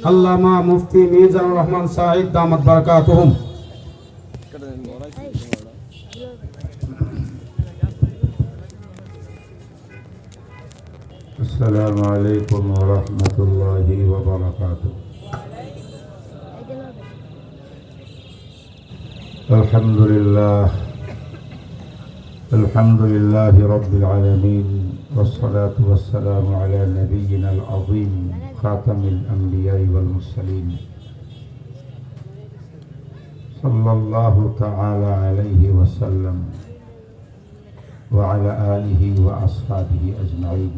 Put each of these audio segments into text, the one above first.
আল্লামা মুফতি মিজানুর রহমান সাহিদ দামাত বারাকাতুহুম السلام عليكم ورحمة الله وبركاته الحمد لله الحمد لله رب العالمين والصلاة والسلام على نبينا العظيم خاتم الأنبياء والمرسلين. صلى الله تعالى عليه وسلم وعلى آله وأصحابه أجمعين.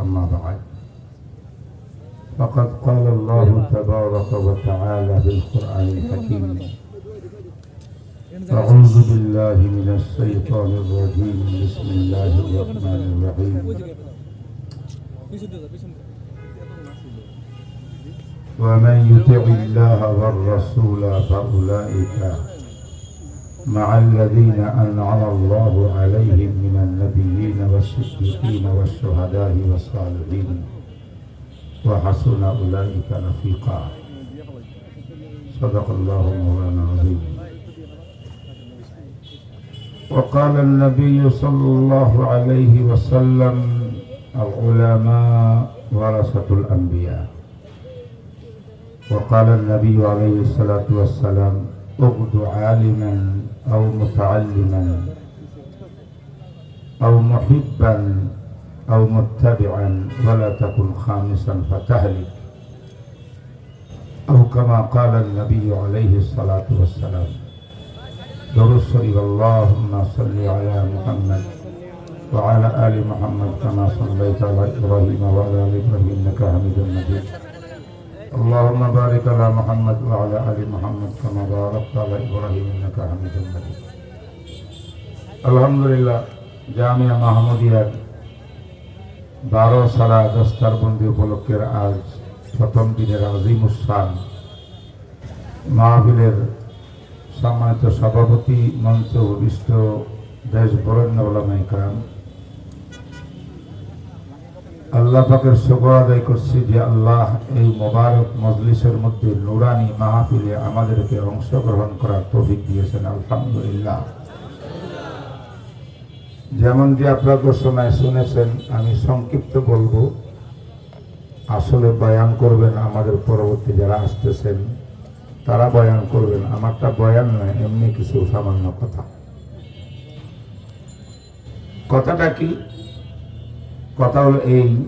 أما بعد فقد قال الله تبارك وتعالى بالقرآن الحكيم أعوذ بالله من الشيطان الرجيم. بسم الله الرحمن الرحيم. ومن يطع الله والرسول فأولئك مع الذين أنعم الله عليهم من النبيين والصديقين والشهداء والصالحين. وحسن أولئك رفيقا. صدق الله مولانا العظيم. وقال النبي صلى الله عليه وسلم العلماء ورثة الأنبياء. وقال النبي عليه الصلاة والسلام اغد عالما أو متعلما أو محبا أو متبعا ولا تكن خامسا فتهلك. أو كما قال النبي عليه الصلاة والسلام درس اللهم صل على محمد وعلى آل محمد كما صليت على إبراهيم وعلى آل إبراهيم إنك حميد مجيد. اللهم بارك على محمد وعلى آل محمد كما باركت على إبراهيم إنك حميد مجيد আলহামদুলিল্লাহ জামিয়া মাহমুদিয়ার বারো সারা দস্তারবন্দি উপলক্ষের আজ প্রথম দিনের আজিম উসান মাহবিলের সম্মানিত সভাপতি মঞ্চ বিষ্ট দেশ বরেণ্য ওলামাই কাম আল্লাহ পাকের শুকর আদায় করছি যে আল্লাহ এই মোবারক মজলিসের মধ্যে নুরানি মাহফিলে আমাদেরকে অংশগ্রহণ করার তৌফিক দিয়েছেন, আলহামদুলিল্লাহ। যে আপনার ঘোষণায় শুনেছেন, আমি সংক্ষিপ্ত বলব। আসলে বয়ান করবেন আমাদের পরবর্তী যারা আসতেছেন, তারা বয়ান করবেন। আমারটা বয়ান নয়, এমনি কিছু সামান্য কথা। কথাটা কি? কথা হলো এই।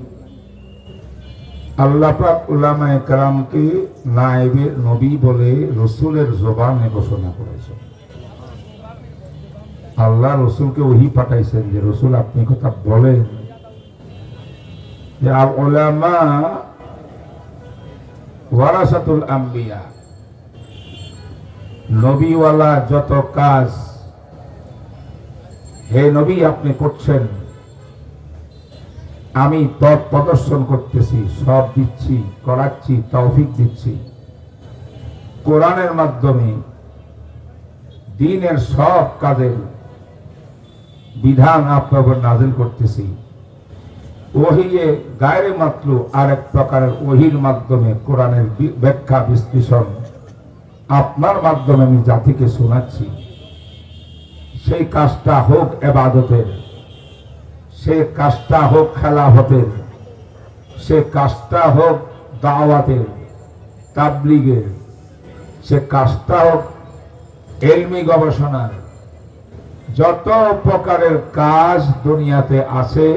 আল্লাহ পাক উলামায়ে কারামকে নায়েবে নবী বলে রসুলের জবানে ঘোষণা করেছে আল্লাহ রসুলকে ওহি পাঠাইছেন যে, রসুল, আপনি কথা বলেন। যে, আল ওলামা ওয়ারাসাতুল আম্বিয়া। নবীওয়ালা যত কাজ, হে নবী, আপনি করছেন। আমি পথ প্রদর্শন করতেছি, সব দিচ্ছি, করাচ্ছি, তৌফিক দিচ্ছি। কোরআনের মাধ্যমে দিনের সব কাজের বিধান আপনার নাজিল করতেছি। ওহিয়ে গায়ের মাত্র আরেক প্রকারের ওহির মাধ্যমে কোরআনের ব্যাখ্যা, বিশ্লেষণ আপনার মাধ্যমে আমি জাতিকে শোনাচ্ছি। সেই কাজটা হোক এবাদতের। সে কাজটা হোক খেলাফতের সে কাজটা হোক দাওয়াতের তাবলিগের সে কাজটা হোক এলমি গবেষণার, যত প্রকারের কাজ দুনিয়াতে আছে,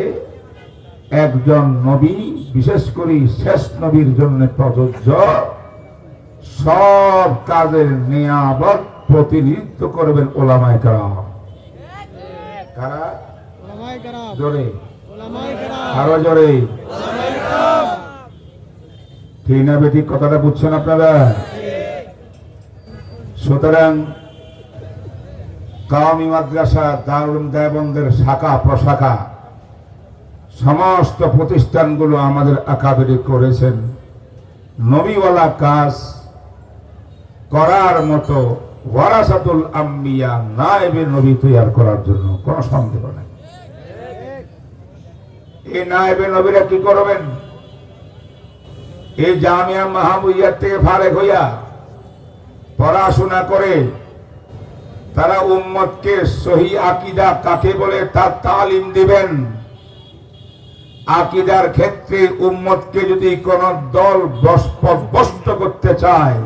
একজন নবী, বিশেষ করে শেষ নবীর জন্য প্রযোজ্য, সব কাজের নিয়াবত প্রতিনিধিত্ব করবেন ওলামায় কারা কারা? জোরে। আরও জোরে। ঠিক না বেঠিক কথাটা বুঝছেন আপনারা? সুতরাং কাওমি মাদ্রাসা দারুল দেবন্দের শাখা প্রশাখা সমস্ত প্রতিষ্ঠানগুলো আমাদের আকাবেরি করেছেন। নবীওয়ালা কাজ করার মতো ওয়ারাসাতুল আম্বিয়া নায়েবে নবী তৈয়ার করার জন্য কোনো সন্দেহ নেই। এই নায়েবে নবীরা কি করবেন? এই জামিয়া মাহবুইয়ার থেকে ফারেক হইয়া পড়াশোনা করে তারা উম্মতকে সহি আকিদা কাকে বলে? তার তালিম দিবেন। আকিদার ক্ষেত্রে উম্মতকে যদি কোন দল পদভস্ত করতে চায়,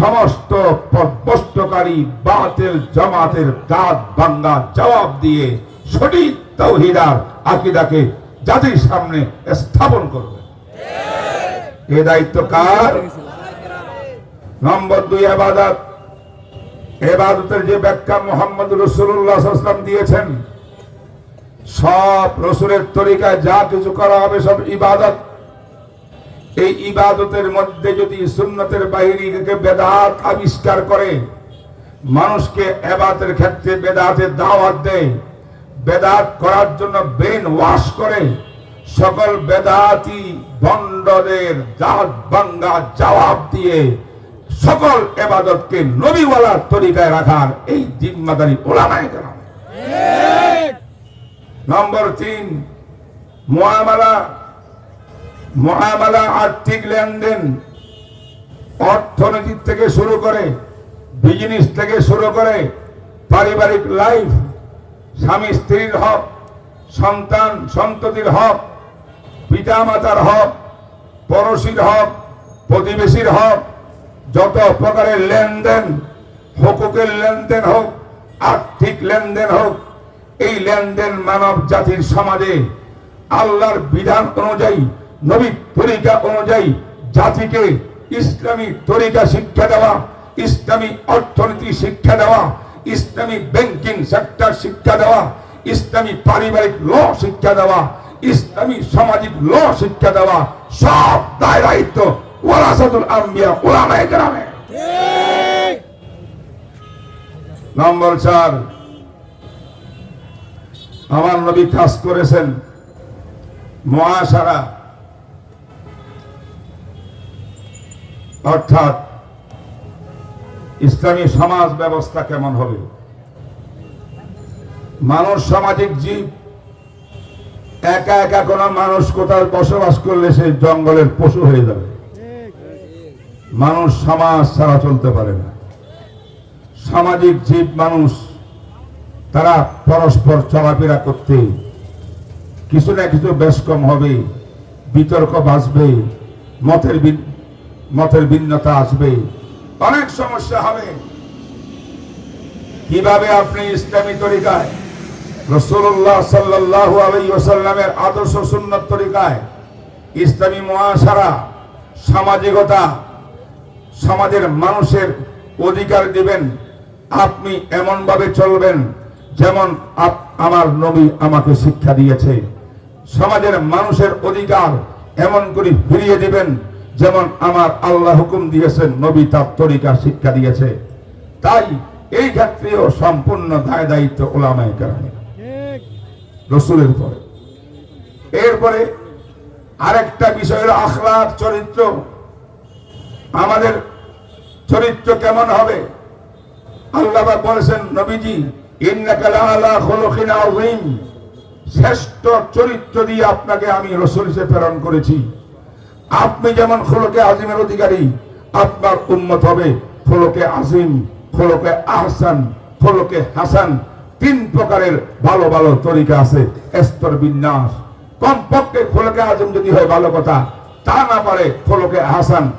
সমস্ত পদভস্তকারী বাতিল জামাতের দাঁত ভাঙ্গা জবাব দিয়ে সঠিক তৌহিদার আকিদাকে জাতির সামনে স্থাপন করবে। এ দায়িত্ব কার? নম্বর দুই আবাদত এবাদতের যে ব্যাখ্যা মোহাম্মদ রসুল্লাহ দিয়েছেন, সব রসুলের তরিকায় যা কিছু করা হবে সব ইবাদত। এই ইবাদতের মধ্যে যদি সুন্নতের বাহিনীকে বেদাত আবিষ্কার করে, মানুষকে এবাদের ক্ষেত্রে বেদাতের দাওয়াত দেয় বেদাত করার জন্য ব্রেন ওয়াশ করে সকল বেদাতি বন্ডদের জাত বাঙ্গা জবাব দিয়ে সকল এবাদতকে নবীওয়ালার তরিকায় রাখার এই জিম্মাদারি ওলামায় কেন নম্বর তিন, মহামালা মহামালা আর্থিক লেনদেন অর্থনীতি থেকে শুরু করে বিজনেস থেকে শুরু করে পারিবারিক লাইফ স্বামী স্ত্রীর হক, সন্তান সন্ততির হক পিতা মাতার হক, পড়শির হক, প্রতিবেশীর হক, যত প্রকারের লেনদেন, হকুকের লেনদেন হোক, আর্থিক লেনদেন হোক, এই লেনদেন মানব জাতির সমাজে আল্লাহর বিধান অনুযায়ী, নবী তরিকা অনুযায়ী জাতিকে ইসলামী তরিকা শিক্ষা দেওয়া, ইসলামী অর্থনীতি শিক্ষা দেওয়া ইসলামী ব্যাংকিং সেক্টর শিক্ষা দেওয়া, ইসলামী পারিবারিক ল শিক্ষা দেওয়া, ইসলামী সামাজিক ল শিক্ষা দেওয়া, সব দায় দায়িত্ব ওয়ারাসাতুল আম্বিয়া ওলামায়ে কেরামে নম্বর চার, আমার নবী কাজ করেছেন মহাসারা। অর্থাৎ ইসলামী সমাজ ব্যবস্থা কেমন হবে? মানুষ সামাজিক জীব। একা একা কোন মানুষ কোথাও বসবাস করলে সে জঙ্গলের পশু হয়ে যাবে। মানুষ সমাজ ছাড়া চলতে পারে না। সামাজিক জীব মানুষ, তারা পরস্পর চলাফেরা করতে কিছু না কিছু বেশ কম হবে, বিতর্ক বাঁচবে, মতের মতের ভিন্নতা আসবে। অনেক সমস্যা হবে। কীভাবে আপনি ইসলামী তরিকায় রসুল্লাহ সাল্লাহ আলাই ওসাল্লামের আদর্শ সুন্নত তরিকায় ইসলামী মহাসারা, সামাজিকতা, সমাজের মানুষের অধিকার দিবেন, আপনি এমনভাবে চলবেন যেমন আমার নবী আমাকে শিক্ষা দিয়েছে। সমাজের মানুষের অধিকার এমন করে ফিরিয়ে দিবেন যেমন আমার আল্লাহ হুকুম দিয়েছেন নবী তার তরিকা শিক্ষা দিয়েছে। তাই এই ক্ষেত্রেও সম্পূর্ণ দায় দায়িত্ব ওলামায় কেরামে রসুলের পরে এরপরে আরেকটা বিষয় হলো আখলাক চরিত্র। আমাদের চরিত্র কেমন হবে? আল্লাহ বলেছেন নবীজি শ্রেষ্ঠ চরিত্র দিয়ে আপনাকে আমি রসুল হিসেবে প্রেরণ করেছি। আপনি যেমন খোলকে আজিমের অধিকারী, আপনার উন্মত হবে খোলকে আজিম, খোলকে আহসান, খোলকে হাসান। তিন প্রকারের ভালো ভালো তরিকা আছে স্তর বিন্যাস। কমপক্ষে খোলকে আজিম যদি হয়, ভালো কথা। তা না পারে খোলকে হাসান।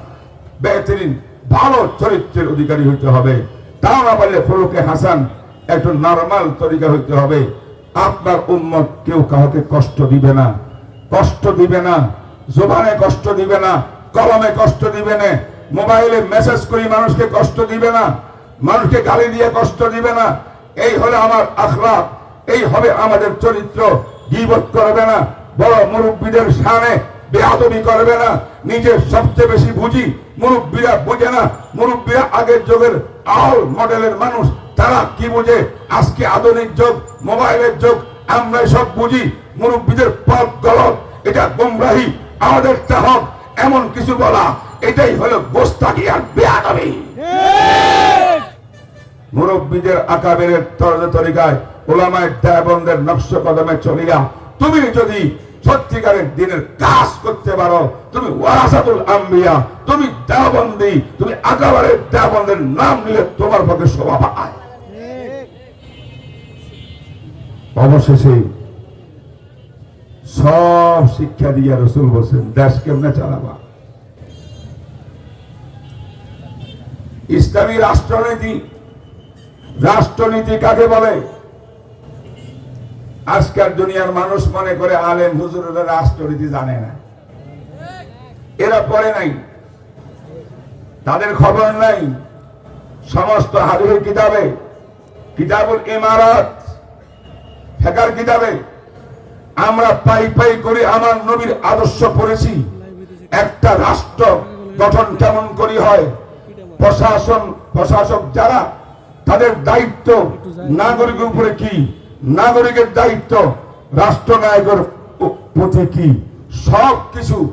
বেহতরিন, ভালো চরিত্রের অধিকারী হইতে হবে। তা না পারলে খোলকে হাসান একটু নরমাল তরিকা হইতে হবে। আপনার উম্মত কেউ কাউকে কষ্ট দিবে না। কষ্ট দিবে না। জোবানে কষ্ট দিবে না, কলমে কষ্ট দিবে না, মোবাইলে মেসেজ করি মানুষকে কষ্ট দিবে না, মানুষকে গালি দিয়ে কষ্ট দিবে না। এই হলে আমার আখলাক, এই হবে আমাদের চরিত্র, গিবত করবে না, বড় মুরব্বীদের সামনে বেয়াদবি করবে না, নিজের সবচেয়ে বেশি বুঝি, মুরব্বীরা বুঝে না, মুরব্বীরা আগের যুগের আল মডেলের মানুষ, তারা কি বুঝে? আজকে আধুনিক যুগ, মোবাইলের যুগ আমরা সব বুঝি, মুরব্বীদের পথ গলত এটা গোমরাহি আমাদের হক এমন কিছু বলা, এটাই হলো গোস্তাকি আর বেয়াদবি। মুরব্বীদের আকাবের তরজ তরিকায় ওলামায় দেবন্দের নকশ কদমে চলিয়া, তুমি যদি সত্যিকারের দিনের কাজ করতে পারো, তুমি ওয়ারাসাতুল আম্বিয়া, তুমি দেওবন্দি, তুমি আকাবারের দেওবন্দের নাম নিলে তোমার পক্ষে শোভা পায়। অবশেষে সব শিক্ষা দিয়ে রসুল বলছেন, দেশ কেমনে চালাবা? ইসলামী রাষ্ট্রনীতি রাষ্ট্রনীতি কাকে বলে? আজকাল দুনিয়ার মানুষ মনে করে আলেম হুজুরেরা রাষ্ট্রনীতি জানে না। এরা পড়ে নাই। তাদের খবর নাই। সমস্ত হাদিসের কিতাবে, কিতাবুল ইমারত, ফেকার কিতাবে আমরা পাই পাই করে আমার নবীর আদর্শ পড়েছি। একটা রাষ্ট্র গঠন কেমন করি হয়? প্রশাসন, প্রশাসক যারা, তাদের দায়িত্ব নাগরিকের উপরে কি? নাগরিকের দায়িত্ব রাষ্ট্রনায়কের উ- প্রতি কি? সব কিছু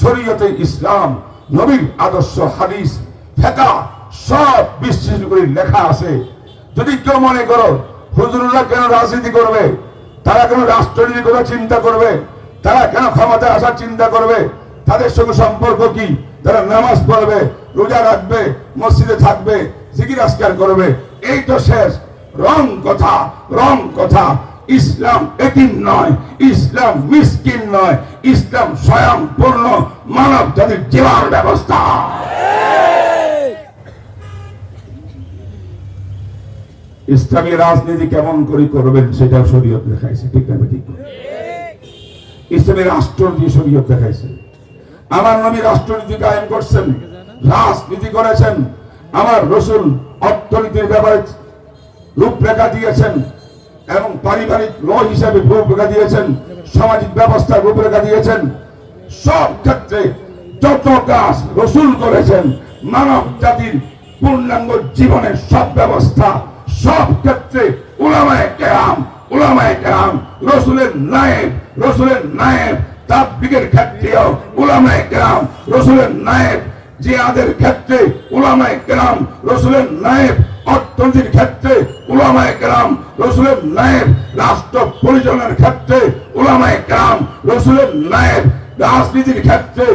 শরীয়তে ইসলাম, নবীর আদর্শ হাদিস, ফেকা, সব বিশ্বাস করে লেখা আছে। যদি কেউ মনে করো, হুজুররা কেন রাজনীতি করবে? তারা কেন রাষ্ট্রনীতির কথা চিন্তা করবে? তারা কেন ক্ষমতায় আসার চিন্তা করবে? তাদের সঙ্গে সম্পর্ক কি? তারা নামাজ পড়বে, রোজা রাখবে, মসজিদে থাকবে, জিকির আসকার করবে। এই তো শেষ। রং কথা রং কথা। ইসলাম এটিম নয়। ইসলাম মিসকিন নয়। ইসলাম স্বয়ং পূর্ণ মানব জাতির জীবন ব্যবস্থা। ইসলামী রাজনীতি কেমন করে করবেন সেটাও শরীয়ত দেখাইছে, ঠিক না ঠিক ইসলামী রাষ্ট্রনীতি শরীয়ত দেখাইছে। আমার নবী রাষ্ট্রনীতি কায়েম করছেন, রাজনীতি করেছেন, আমার রসুল অর্থনীতির ব্যাপারে রূপরেখা দিয়েছেন এবং পারিবারিক ল হিসাবে রূপরেখা দিয়েছেন, সামাজিক ব্যবস্থার রূপরেখা দিয়েছেন। সব ক্ষেত্রে যত কাজ রসুল করেছেন, মানব জাতির পূর্ণাঙ্গ জীবনের সব ব্যবস্থা সব ক্ষেত্রে উলামায়ে কেরাম উলামায়ে কেরাম, রসুলের নায়েব রসুলের নায়েব তাবলিগের ক্ষেত্রেও উলামায়ে কেরাম, রসুলের নায়েব জিয়াদের ক্ষেত্রে উলামায়ে কেরাম, রসুলের নায়েব, অর্থনীতির ক্ষেত্রে উলামায়ে কেরাম, রসুলের নায়েব, রাষ্ট্র পরিচালনার ক্ষেত্রে উলামায়ে কেরাম, রসুলের নায়েব, রাজনীতির ক্ষেত্রে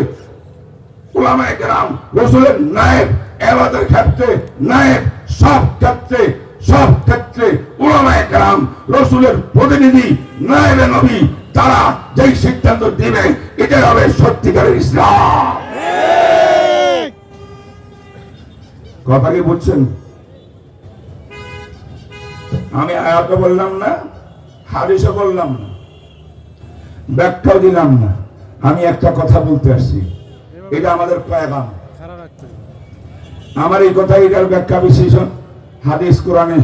উলামায়ে কেরাম, রসুলের নায়েব এবাদের ক্ষেত্রে নায়েব, সব ক্ষেত্রে সব ক্ষেত্রে উলামায়ে কেরাম রসুলের প্রতিনিধি নায়েবে নবী তারা যেই সিদ্ধান্ত দিবে এটা হবে সত্যিকারের ইসলাম। কথা কি বুঝছেন? আমি আয়াত বললাম না হাদিসও বললাম না ব্যাখ্যাও দিলাম না। আমি একটা কথা বলতে আসছি। এটা আমাদের পায়গাম। আমার এই কথা এটার ব্যাখ্যা বিশ্লেষণ হাদিস কোরআনে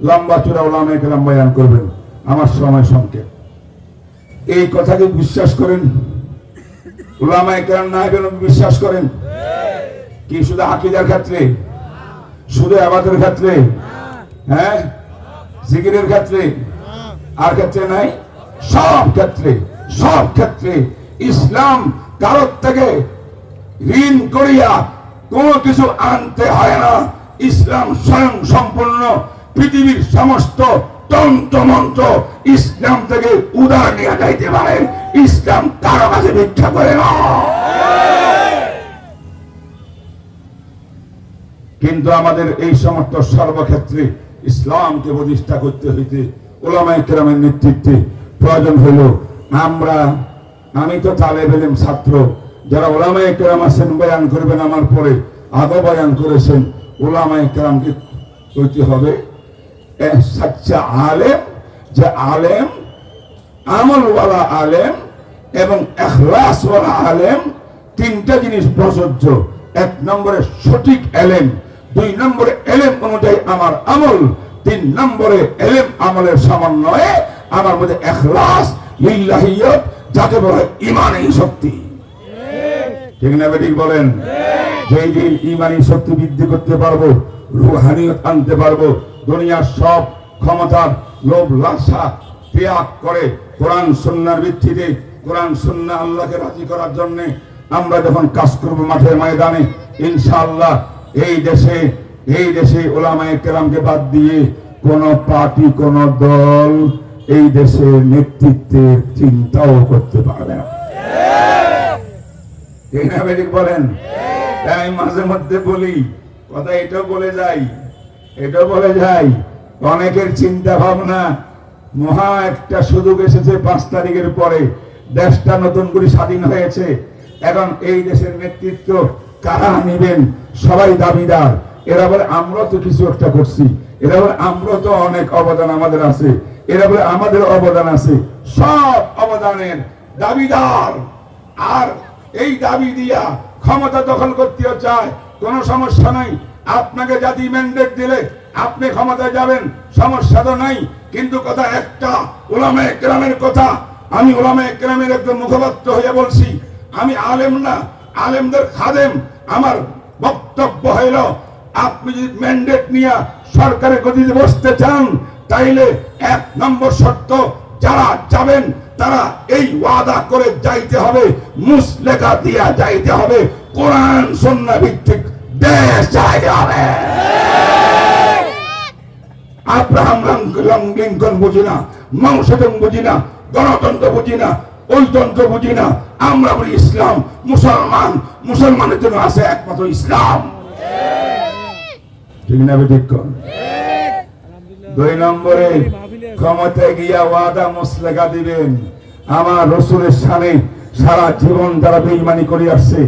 লম্বা চূড়া ওলামে কেরাম বয়ান করবেন। আমার সময় সংকেত এই কথাকে বিশ্বাস করেন? ওলামায় কেরাম না কেন বিশ্বাস করেন? কি শুধু আকিদার ক্ষেত্রে? শুধু আবাদের ক্ষেত্রে? হ্যাঁ? জিকিরের ক্ষেত্রে? আর ক্ষেত্রে নাই? সব ক্ষেত্রে সব ক্ষেত্রে। ইসলাম কারোর থেকে ঋণ করিয়া কোনো কিছু আনতে হয় না। ইসলাম স্বয়ং সম্পূর্ণ, পৃথিবীর সমস্ত তন্ত্র মন্ত্র ইসলাম থেকে উদার নিয়ে যাইতে পারে। ইসলাম কারও কাছে ভিক্ষা করে না। কিন্তু আমাদের এই সমস্ত সর্বক্ষেত্রে ইসলামকে প্রতিষ্ঠা করতে হইতে ওলামাই কেরামের নেতৃত্বে প্রয়োজন হইল, আমরা, আমি তো তালে এলেম ছাত্র, যারা ওলামাই কেরাম আছেন, বয়ান করবেন আমার পরে, আগো বয়ান করেছেন কেরামকে হবে। সাচ্চা আলেম, যে আলেম, আমলওয়ালা আলেম এবং এখলাসওয়ালা আলেম, তিনটা জিনিস প্রযোজ্য। এক নম্বরে সঠিক এলেম, দুই নম্বরে এলেম অনুযায়ী আমার আমল, তিন নম্বরে এলেম আমলের সমন্বয়ে আমার মধ্যে এখলাস, লিল্লাহিয়ত, যাকে বলে ইমানি শক্তি। ঠিক না বেঠিক বলেন? যেই দিন ইমানি শক্তি বৃদ্ধি করতে পারব রুহানিয়ত আনতে পারব দুনিয়ার সব ক্ষমতার লোভ লালসা ত্যাগ করে কোরআন সন্ন্যার ভিত্তিতে কোরআন সন্না আল্লাহকে রাজি করার জন্য আমরা যখন কাজ করব মাঠের ময়দানে ইনশাআল্লাহ এই দেশে এই দেশে ওলামায়ে কেরামকে বাদ দিয়ে কোন পার্টি কোন দল এই দেশের নেতৃত্বের চিন্তাও করতে পারবে না। ঠিক। না বলেন? তাই মাঝে মধ্যে বলি, কথা এটাও বলে যাই এটাও বলে যাই। অনেকের চিন্তা ভাবনা, মহা একটা সুযোগ এসেছে পাঁচ তারিখের পরে। দেশটা নতুন করে স্বাধীন হয়েছে। এখন এই দেশের নেতৃত্ব কারা নেবেন? সবাই দাবিদার। এরা বলে আমরা তো কিছু একটা করছি। এরা বলে আমরা তো অনেক অবদান আমাদের আছে। এরা বলে, আমাদের অবদান আছে। সব অবদানের দাবিদার। আর এই দাবি দিয়া ক্ষমতা দখল করতে চায়, কোনো সমস্যা নাই। আপনাকে জাতি ম্যান্ডেট দিলে আপনি ক্ষমতায় যাবেন, সমস্যা তো নাই। কিন্তু কথা একটা, ওলামা একরামের কথা। আমি ওলামা একরামের একজন মুখপাত্র হয়ে বলছি, আমি আলেম না, আলেমদের খাদেম। আমার বক্তব্য হইল, আপনি যদি ম্যান্ডেট নিয়ে সরকারের গতিতে বসতে চান, তাইলে এক নম্বর শর্ত, যারা যাবেন তারা এই ওয়াদা করে যাইতে হবে মুসলেখা দিয়া যাইতে হবে, কোরআন সন্না ভিত্তিক দেশ চালাইতে হবে। আব্রাহাম লিঙ্কন বুঝি না মাংসদম বুঝি না, গণতন্ত্র বুঝি না ওই তন্ত্র বুঝি না, আমরা বলি ইসলাম, মুসলমান, মুসলমানের জন্য আছে একমাত্র ইসলাম। ঠিক না দুই নম্বরে ক্ষমতায় গিয়া ওয়াদা মুসলেখা দিবেন। আমার রসুলের সামনে সারা জীবন তারা বেইমানি করে আসছে,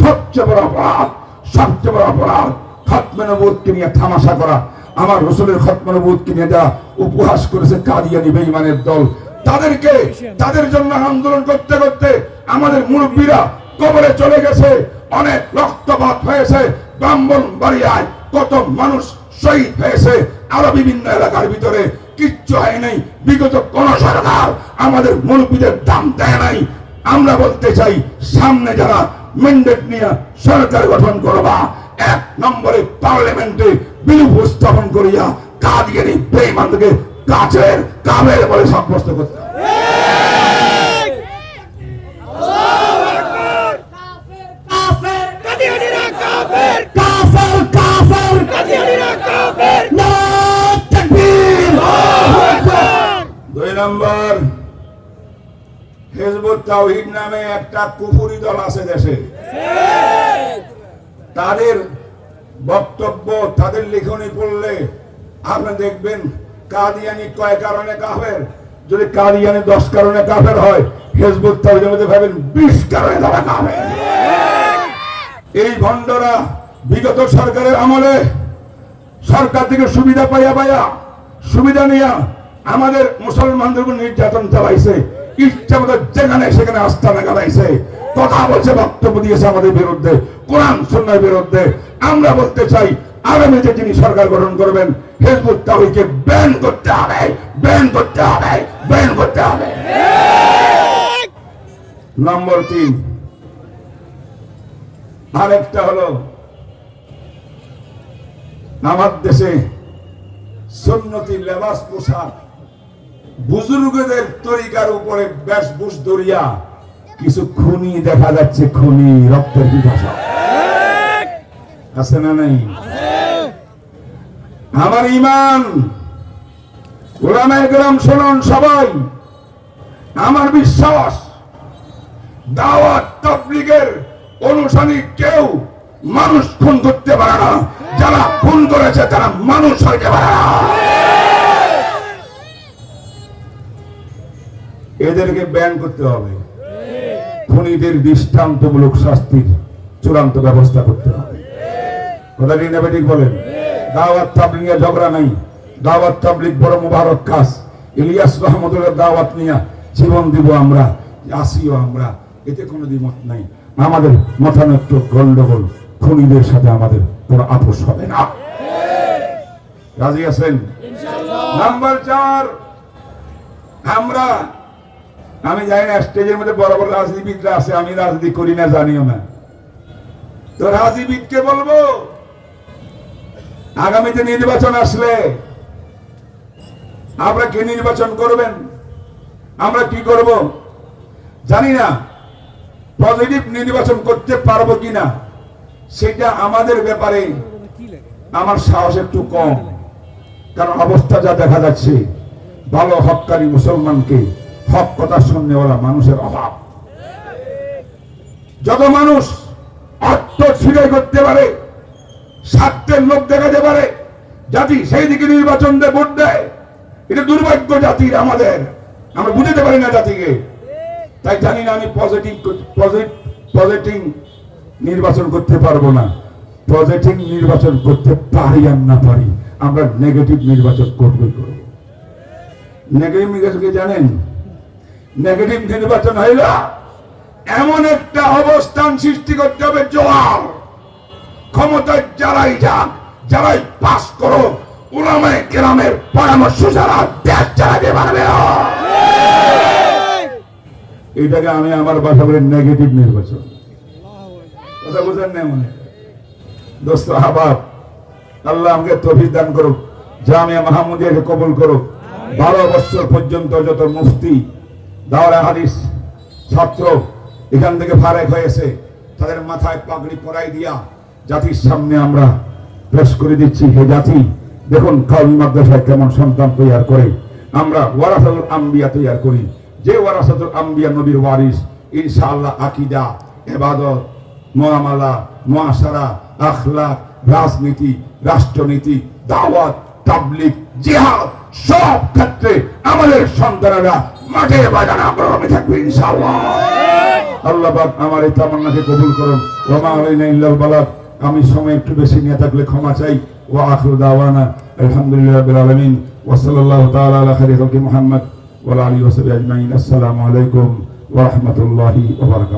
সবচেয়ে বড় অপরাধ, সবচেয়ে বড় অপরাধ খতমেনবুদকে নিয়ে থামাশা করা। আমার রসুলের খতমেনবুদকে নিয়ে যারা উপহাস করেছে কাদিয়ানি বেইমানের দল, তাদেরকে, তাদের জন্য আন্দোলন করতে করতে আমাদের মুরব্বীরা কবরে চলে গেছে। অনেক রক্তপাত হয়েছে ব্রাহ্মণ বাড়িয়ায় কত মানুষ শহীদ হয়েছে। আরও বিভিন্ন এলাকার ভিতরে কিচ্ছু হয় নাই। বিগত কোন সরকার আমাদের মুরব্বীদের দাম দেয় নাই। আমরা বলতে চাই, সামনে যারা ম্যান্ডেট নিয়ে সরকার গঠন করবা, এক নম্বরে পার্লামেন্টে বিল উপস্থাপন করিয়া কাদিয়ানি বেঈমানকে কাছের কামের বলে সাব্যস্ত করতে হবে। কাফের কাদিয়ানিরা কাফের কাফের কাফের কাদিয়ানিরা কাফের না তাকবীর নম্বর, হেজবুত তাওহিদ নামে একটা কুফুরি দল আছে দেশে। তাদের বক্তব্য, তাদের লিখনি পড়লে আপনি দেখবেন কাদিয়ানি কয় কারণে কাফের? যদি কাদিয়ানি দশ কারণে কাফের হয়, হেজবুত তাওহিদের মধ্যে ভাবেন বিশ কারণে তারা কাফের। এই ভণ্ডরা বিগত সরকারের আমলে সরকার থেকে সুবিধা পাইয়া পাইয়া, সুবিধা নিয়া আমাদের মুসলমানদের উপর নির্যাতন চালাইছে। ইচ্ছা মতো যেখানে সেখানে আস্থানা গালাইছে কথা বলছে, বক্তব্য দিয়েছে আমাদের বিরুদ্ধে, কোরআন সন্ন্যার বিরুদ্ধে। আমরা বলতে চাই, আগামীতে যিনি সরকার গঠন করবেন, হেজবুত তাহিকে ব্যান করতে হবে, ব্যান করতে হবে, ব্যান করতে হবে। নম্বর তিন। আরেকটা হলো আমার দেশে সুন্নতি লেবাস পোশাক বুজুর্গদের তরিকার উপরে বেশভূষ দরিয়া কিছু খুনি দেখা যাচ্ছে, খুনি রক্তের বিভাষা আছে না নাই? আমার ইমান গ্রাম শুনুন সবাই। আমার বিশ্বাস, দাওয়াত তাবলিগের অনুসারী কেউ মানুষ খুন করতে পারে না। যারা খুন করেছে তারা মানুষ হইতে পারে না। এদেরকে ব্যান করতে হবে। খুনিদের দৃষ্টান্তমূলক শাস্তির চূড়ান্ত ব্যবস্থা করতে হবে। কথা ঠিক বলেন? দাওয়াত তাবলিগের ঝগড়া নাই। দাওয়াত তাবলিগ বড় মুবারক কাজ। ইলিয়াস রহমতুল্লাহ দাওয়াত নিয়ে জীবন দিব আমরা আসিও আমরা। এতে কোনো দ্বিমত নাই। আমাদের মতানৈক্য গন্ডগোল খুনিদের সাথে আমাদের কোনো আপোষ হবে না। রাজি আছেন? নাম্বার চার আমরা আমি জানি না, স্টেজের মধ্যে বড় বড় রাজনীতিবিদরা আছে, আমি রাজনীতি করি না, জানিও না। তো রাজনীতিবিদকে বলব, আগামীতে নির্বাচন আসলে আমরা কে নির্বাচন করবেন? আমরা কি করব? জানি না পজিটিভ নির্বাচন করতে পারব কিনা সেটা আমাদের ব্যাপারে আমার সাহস একটু কম। কারণ অবস্থা যা দেখা যাচ্ছে, ভালো হককারী মুসলমানকে হক কথা শুননেওয়ালা মানুষের অভাব। যত মানুষ অর্থ ছিঁড়ে করতে পারে, স্বার্থের লোক দেখাতে পারে, জাতি সেই দিকে নির্বাচন দিয়ে ভোট দেয়, এটা দুর্ভাগ্য জাতির আমাদের। আমরা বুঝতে পারি না জাতিকে। তাই জানি না আমি পজিটিভ পজিটিভ নির্বাচন করতে পারব না। পজিটিভ নির্বাচন করতে পারি আর না পারি, আমরা নেগেটিভ নির্বাচন করবই করব নেগেটিভ নির্বাচনকে জানেন নেগেটিভ নির্বাচন হইল, এমন একটা অবস্থান সৃষ্টি করতে হবে জোয়ার ক্ষমতায় যারাই যাক, যারাই পাস করো উলামায়ে কেরামের পরামর্শ দেশ চালাতে পারবে এটাকে আমি আমার ভাষা বলি নেগেটিভ নির্বাচন। কথা বুঝেন না দোস্ত আল্লাহ আমাকে দান করুক, জামিয়া মাহমুদিয়াকে কবুল করুক। বারো বছর পর্যন্ত যত মুফতি দাওরা হাদিস, ছাত্র এখান থেকে ফারেক হয়েছে। তাদের মাথায় পাগড়ি পরাই দিয়া জাতির সামনে আমরা পেশ করে দিচ্ছি, হে জাতি। দেখুন, কাউমি মাদ্রাসায় কেমন সন্তান তৈরি করে। আমরা ওয়ারাসাতুল আম্বিয়া তৈরি করি। যে ওয়ারাসাতুল আম্বিয়া নবীর ওয়ারিস, ইনশাআল্লাহ আকিদা, এবাদত মোয়ামালা মোয়াসারা আখলা রাজনীতি, রাষ্ট্রনীতি, দাওয়াত তাবলিক জিহাদ, সব ক্ষেত্রে আমাদের সন্তানেরা মাঠে বাজারে আমি থাকব ইনশাআল্লাহ। আল্লাহ পাক আমার এই তামান্নাকে কবুল করুন। ওমা আলাইনা ইল্লাল আমি সময় একটু বেশি নিয়ে থাকলে ক্ষমা চাই। ওয়া আখিরু দাওয়ানা। আলহামদুলিল্লাহ রাব্বিল আলামিন। ওয়া সাল্লাল্লাহু তাআলা আলা খাইরি খালকি মুহাম্মদ। ওয়া আলা আলিহি ওয়া সাহবিহি আজমাইন। আসসালামু আলাইকুম ওয়া রাহমাতুল্লাহি ওয়া বারাকাতুহু।